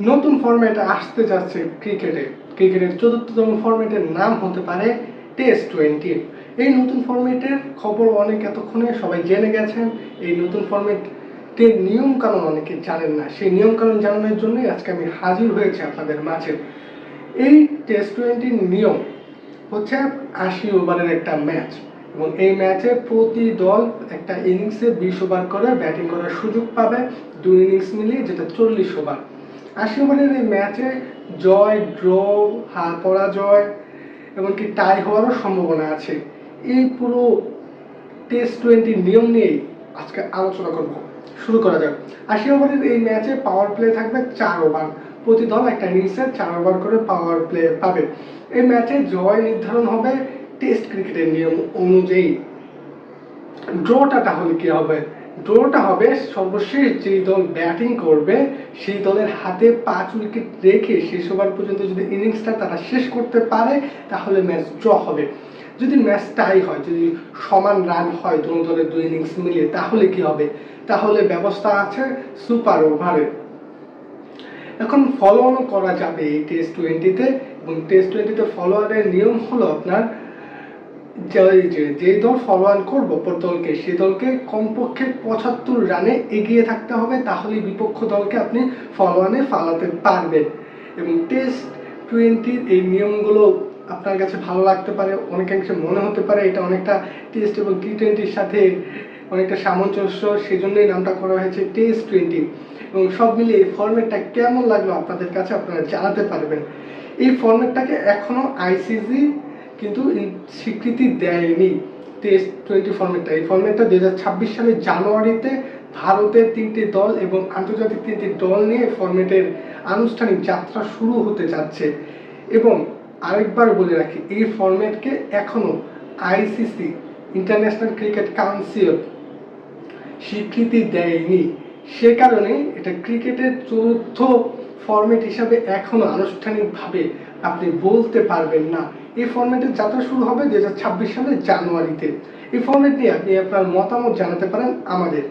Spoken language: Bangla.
নতুন ফরম্যাট আসতে যাচ্ছে ক্রিকেটে ক্রিকেটের চতুর্থতম ফরম্যাটের নাম হতে পারে টেস্ট টোয়েন্টি এই নতুন ফরম্যাটের খবর অনেক এতক্ষণে সবাই জেনে গেছেন। এই নতুন ফরম্যাটের নিয়ম কানুন অনেকে জানেন না। সেই নিয়ম কানুন জানানোর জন্যই আজকে আমি হাজির হয়েছি আপনাদের মাঝে। এই টেস্ট টোয়েন্টির নিয়ম হচ্ছে আশি ওভারের একটা ম্যাচ এবং এই ম্যাচে প্রতি দল একটা ইনিংসে বিশ ওভার করে ব্যাটিং করার সুযোগ পাবে। দুই ইনিংস মিলিয়ে যেটা চল্লিশ ওভার আশি ওভারের এই ম্যাচে জয় ড্র হার পরাজয়, এমনকি টাই হওয়ারও সম্ভাবনা আছে। এই পুরো টেস্ট টোয়েন্টির নিয়ম নিয়েই আজকে আলোচনা করব। শুরু করা যাক। আশি ওভারের এই ম্যাচে পাওয়ার প্লে থাকবে চার ওভার প্রতি দল একটা ইনিংসে চার ওভার করে পাওয়ার প্লে পাবে। এই ম্যাচে জয় নির্ধারণ হবে টেস্ট ক্রিকেটের নিয়ম অনুযায়ী। ড্রটা তাহলে কি হবে? ড্রটা হবে। সর্বশেষ যেই দল ব্যাটিং করবে, সেই দলের হাতে পাঁচ উইকেট রেখে শেষ ওভার পর্যন্ত যদি ইনিংসটা তারা শেষ করতে পারে, তাহলে ম্যাচ ড্র হবে। যদি ম্যাচ টাই হয়, যদি সমান রান হয় দুই দলের দুই ইনিংস মিলিয়ে, তাহলে কি হবে? তাহলে ব্যবস্থা আছে সুপার ওভারের এখন ফলো অন করা যাবে এই টেস্ট টোয়েন্টিতে এবং টেস্ট টোয়েন্টিতে ফলোয়ারের নিয়ম হলো আপনার যে দল ফলো অন করব দলকে, সে দলকে কমপক্ষে পঁচাত্তর রানে এগিয়ে থাকতে হবে তাহলে বিপক্ষ দলকে আপনি ফলো অনে ফালাতে পারবেন। এবং টেস্ট টোয়েন্টির এই নিয়মগুলো আপনার কাছে ভালো লাগতে পারে, অনেকাংশে মনে হতে পারে, এটা অনেকটা টেস্ট এবং টি টোয়েন্টির সাথে অনেকটা সামঞ্জস্য, সেজন্যই নামটা করা হয়েছে টেস্ট টোয়েন্টি এবং সব মিলিয়ে এই ফর্মেটটা কেমন লাগল আপনাদের কাছে আপনারা জানাতে পারবেন। এই ফর্মেটটাকে এখনও আইসিসি কিন্তু স্বীকৃতি দেয়নি। টেস্ট টোয়েন্টি ফর্মেটটা। এই ফর্মেটটা দু ছাব্বিশ জানুয়ারিতে ভারতের তিনটি দল এবং আন্তর্জাতিক তিনটি দল নিয়ে ফর্মেটের আনুষ্ঠানিক যাত্রা শুরু হতে যাচ্ছে। এবং আরেকবার বলে রাখি, এই ফর্মেটকে এখনও আইসিসি, ইন্টারন্যাশনাল ক্রিকেট কাউন্সিল, স্বীকৃতি দেয়নি। সে কারণে এটা ক্রিকেটের চতুর্থ ফরম্যাট হিসাবে এখনও আনুষ্ঠানিকভাবে আপনি বলতে পারবেন না। এই ফর্মেটের যাত্রা শুরু হবে দু হাজার ছাব্বিশ সালের জানুয়ারিতে। এই ফর্মেট নিয়ে আপনি আপনার মতামত জানাতে পারেন আমাদের।